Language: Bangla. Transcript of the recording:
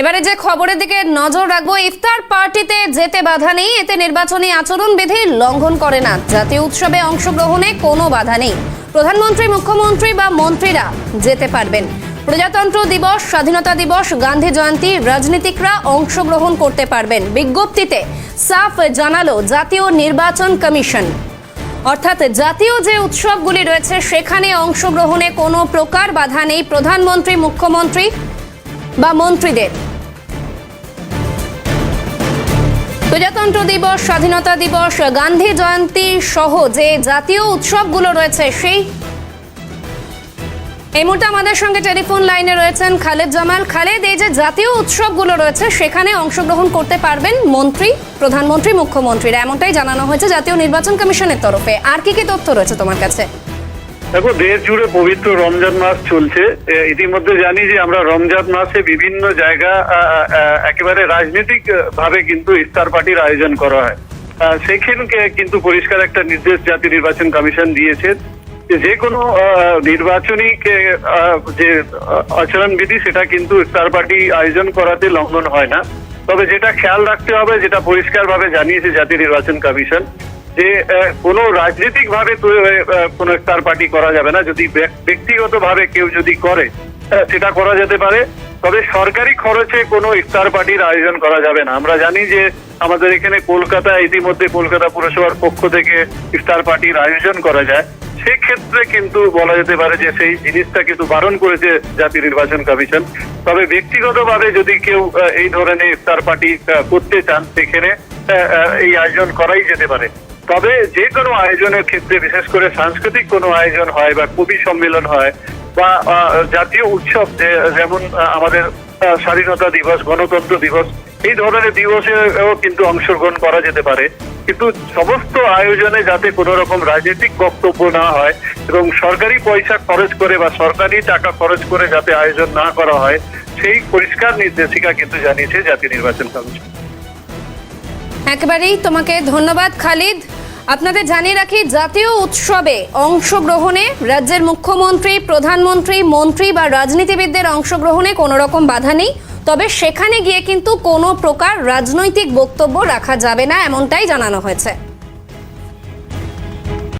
এবারে যে খবরের দিকে নজর রাখব, ইফতার পার্টিতে যেতে বাধা নেই, এতে নির্বাচনী আচরণবিধি লঙ্ঘন করে না। জাতীয় উৎসবে অংশগ্রহণে কোনো বাধা নেই। প্রধানমন্ত্রী, মুখ্যমন্ত্রী বা মন্ত্রীরা যেতে পারবেন। প্রজাতন্ত্র দিবস, স্বাধীনতা দিবস, গান্ধী জয়ন্তী, রাজনীতিকরা অংশগ্রহণ করতে পারবেন। বিজ্ঞপ্তিতে সাফ জানালো জাতীয় নির্বাচন কমিশন। অর্থাৎ জাতীয় যে উৎসবগুলি রয়েছে, সেখানে অংশগ্রহণে কোনো প্রকার বাধা নেই। প্রধানমন্ত্রী, মুখ্যমন্ত্রী বা মন্ত্রীদের। প্রজাতন্ত্র দিবস, স্বাধীনতা দিবস, গান্ধী জয়ন্তী সহ যে জাতীয় উৎসবগুলো রয়েছে সেই এই মুহূর্তে আমাদের সঙ্গে টেলিফোন লাইনে রয়েছেন খালেদ জামাল। খালেদ, এই যে জাতীয় উৎসবগুলো রয়েছে, সেখানে অংশগ্রহণ করতে পারবেন মন্ত্রী, প্রধানমন্ত্রী, মুখ্যমন্ত্রীরা। এমনটাই জানানো হয়েছে জাতীয় নির্বাচন কমিশনের তরফে। আর কি কি তথ্য রয়েছে তোমার কাছে? দেখো, দেশ জুড়ে পবিত্র রমজান মাস চলছে। ইতিমধ্যে জানি যে আমরা রমজান মাসে বিভিন্ন জায়গা একেবারে রাজনৈতিক ভাবে কিন্তু ইফতার পার্টির আয়োজন করা হয়। সেখানকে কিন্তু পরিষ্কার একটা নির্দেশ জাতীয় নির্বাচন কমিশন দিয়েছে যে কোনো নির্বাচনী যে আচরণবিধি, সেটা কিন্তু ইফতার পার্টি আয়োজন করাতে লঙ্ঘন হয় না। তবে যেটা খেয়াল রাখতে হবে, যেটা পরিষ্কারভাবে জানিয়েছে জাতীয় নির্বাচন কমিশন যে কোনো রাজনৈতিক ভাবে কোনো স্টার পার্টি করা যাবে না। যদি ব্যক্তিগত ভাবে কেউ যদি করে সেটা করা যেতে পারে। তবে সরকারি খরচে কোনো ইফতার পার্টির আয়োজন করা যাবে না। আমরা জানি যে, আমাদের এখানে কলকাতা ইতিমধ্যে কলকাতা পুরসভার পক্ষ থেকে ইফতার পার্টির আয়োজন করা যায়। সেক্ষেত্রে কিন্তু বলা যেতে পারে যে সেই জিনিসটা কিন্তু বারণ করেছে জাতীয় নির্বাচন কমিশন। তবে ব্যক্তিগতভাবে যদি কেউ এই ধরনের ইফতার পার্টি করতে চান, সেখানে এই আয়োজন করাই যেতে পারে। তবে যে কোনো আয়োজনের ক্ষেত্রে, বিশেষ করে সাংস্কৃতিক কোনো আয়োজন হয় বা কবি সম্মেলন হয় বা জাতীয় উৎসব যেমন আমাদের স্বাধীনতা দিবস, গণতন্ত্র দিবস, এই ধরনের দিবসেও কিন্তু অংশগ্রহণ করা যেতে পারে। কিন্তু সমস্ত আয়োজনে যাতে কোনো রকম রাজনৈতিক বক্তব্য না হয় এবং সরকারি পয়সা খরচ করে বা সরকারি টাকা খরচ করে যাতে আয়োজন না করা হয়, সেই পরিষ্কার নির্দেশিকা কিন্তু জানিয়েছে জাতীয় নির্বাচন কমিশন। একেবারেই তোমাকে ধন্যবাদ, খালিদ। আপনাদের জানিয়ে রাখি, জাতীয় উৎসবে অংশগ্রহণে রাজ্যের মুখ্যমন্ত্রী, প্রধানমন্ত্রী, মন্ত্রী বা রাজনীতিবিদদের অংশগ্রহণে কোনো রকম বাধা নেই। তবে সেখানে গিয়ে কিন্তু কোনো প্রকার রাজনৈতিক বক্তব্য রাখা যাবে না, এমনটাই জানানো হয়েছে।